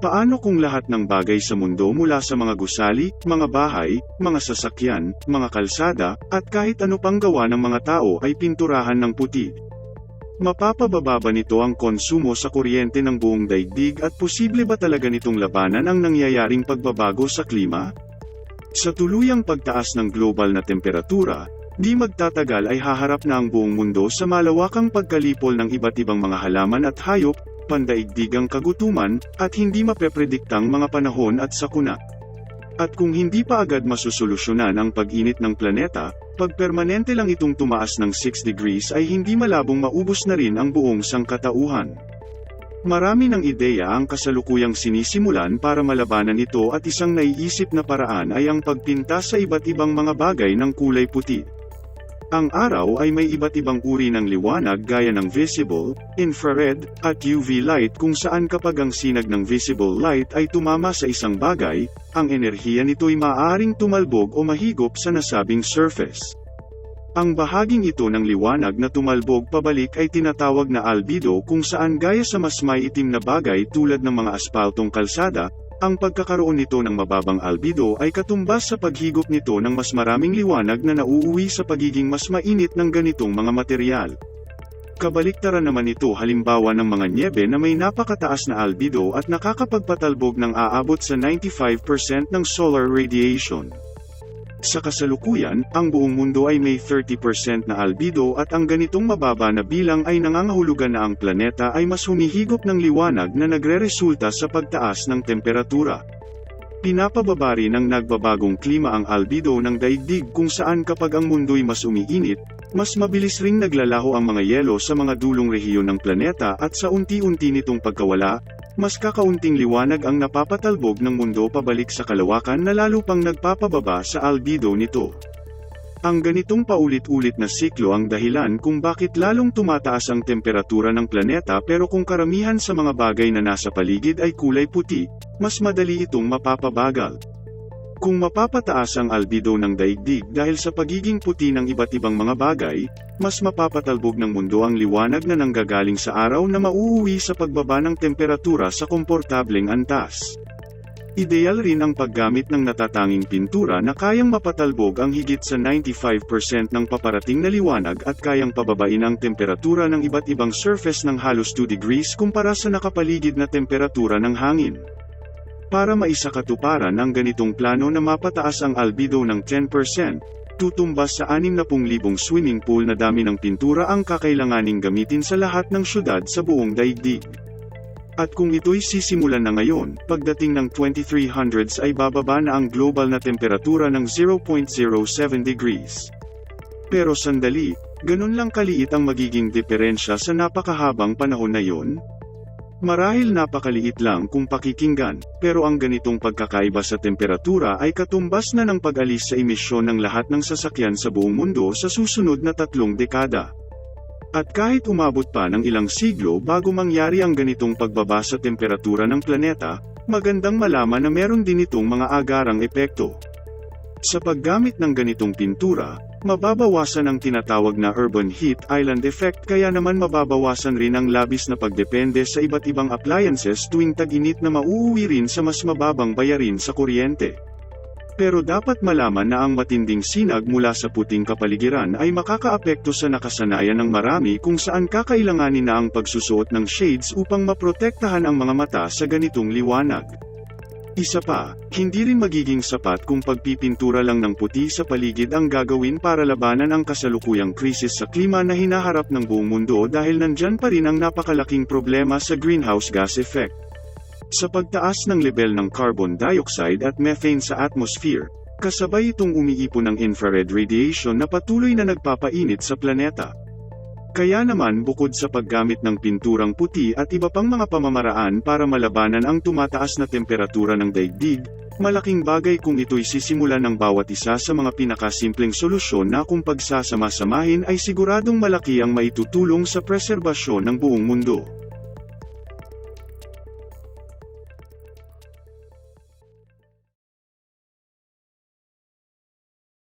Paano kung lahat ng bagay sa mundo mula sa mga gusali, mga bahay, mga sasakyan, mga kalsada, at kahit ano pang gawa ng mga tao ay pinturahan ng puti? Mapapababa ba nito ang konsumo sa kuryente ng buong daigdig at posible ba talaga nitong labanan ang nangyayaring pagbabago sa klima? Sa tuluyang pagtaas ng global na temperatura, di magtatagal ay haharap na ang buong mundo sa malawakang pagkalipol ng iba't ibang mga halaman at hayop, pandaigdigang kagutuman, at hindi mapeprediktang mga panahon at sakuna. At kung hindi pa agad masusolusyonan ang pag-init ng planeta, pag permanente lang itong tumaas ng 6 degrees ay hindi malabong maubos na rin ang buong sangkatauhan. Marami ng ideya ang kasalukuyang sinisimulan para malabanan ito at isang naiisip na paraan ay ang pagpinta sa iba't ibang mga bagay ng kulay puti. Ang araw ay may iba't ibang uri ng liwanag gaya ng visible, infrared, at UV light kung saan kapag ang sinag ng visible light ay tumama sa isang bagay, ang enerhiya nito'y maaaring tumalbog o mahigop sa nasabing surface. Ang bahaging ito ng liwanag na tumalbog pabalik ay tinatawag na albedo kung saan gaya sa mas may itim na bagay tulad ng mga aspaltong kalsada, ang pagkakaroon nito ng mababang albedo ay katumbas sa paghigop nito ng mas maraming liwanag na nauuwi sa pagiging mas mainit ng ganitong mga material. Kabaliktaran naman ito halimbawa ng mga nyebe na may napakataas na albedo at nakakapagpatalbog ng aabot sa 95% ng solar radiation. Sa kasalukuyan, ang buong mundo ay may 30% na albedo at ang ganitong mababa na bilang ay nangangahulugan na ang planeta ay mas humihigop ng liwanag na nagreresulta sa pagtaas ng temperatura. Pinapababa rin ng nagbabagong klima ang albedo ng daigdig kung saan kapag ang mundo'y mas umiinit, mas mabilis ring naglalaho ang mga yelo sa mga dulong rehiyon ng planeta at sa unti-unti nitong pagkawala, mas kakaunting liwanag ang napapatalbog ng mundo pabalik sa kalawakan na lalo pang nagpapababa sa albedo nito. Ang ganitong paulit-ulit na siklo ang dahilan kung bakit lalong tumataas ang temperatura ng planeta pero kung karamihan sa mga bagay na nasa paligid ay kulay puti, mas madali itong mapapabagal. Kung mapapataas ang albedo ng daigdig dahil sa pagiging puti ng iba't ibang mga bagay, mas mapapatalbog ng mundo ang liwanag na nanggagaling sa araw na mauuwi sa pagbaba ng temperatura sa komportableng antas. Ideal rin ang paggamit ng natatanging pintura na kayang mapatalbog ang higit sa 95% ng paparating na liwanag at kayang pababain ang temperatura ng iba't ibang surface ng halos 2 degrees kumpara sa nakapaligid na temperatura ng hangin. Para maisakatuparan ang ganitong plano na mapataas ang albedo ng 10%, tutumbas sa 60,000 swimming pool na dami ng pintura ang kakailanganing gamitin sa lahat ng syudad sa buong daigdig. At kung ito'y sisimulan na ngayon, pagdating ng 2300s ay bababa na ang global na temperatura ng 0.07 degrees. Pero sandali, ganun lang kaliit ang magiging diferensya sa napakahabang panahon na yon? Marahil napakaliit lang kung pakikinggan, pero ang ganitong pagkakaiba sa temperatura ay katumbas na ng pag-alis sa emisyon ng lahat ng sasakyan sa buong mundo sa susunod na tatlong dekada. At kahit umabot pa ng ilang siglo bago mangyari ang ganitong pagbaba sa temperatura ng planeta, magandang malaman na meron din itong mga agarang epekto. Sa paggamit ng ganitong pintura, mababawasan ang tinatawag na urban heat island effect kaya naman mababawasan rin ang labis na pagdepende sa iba't ibang appliances tuwing tag-init na mauuwi rin sa mas mababang bayarin sa kuryente. Pero dapat malaman na ang matinding sinag mula sa puting kapaligiran ay makakaapekto sa nakasanayan ng marami kung saan kakailanganin na ang pagsusuot ng shades upang maprotektahan ang mga mata sa ganitong liwanag. Isa pa, hindi rin magiging sapat kung pagpipintura lang ng puti sa paligid ang gagawin para labanan ang kasalukuyang krisis sa klima na hinaharap ng buong mundo dahil nandyan pa rin ang napakalaking problema sa greenhouse gas effect. Sa pagtaas ng level ng carbon dioxide at methane sa atmosphere, kasabay itong umiipon ng infrared radiation na patuloy na nagpapainit sa planeta. Kaya naman bukod sa paggamit ng pinturang puti at iba pang mga pamamaraan para malabanan ang tumataas na temperatura ng daigdig, malaking bagay kung ito'y sisimulan ng bawat isa sa mga pinakasimpleng solusyon na kung pagsasama-samahin ay siguradong malaki ang maitutulong sa preserbasyon ng buong mundo.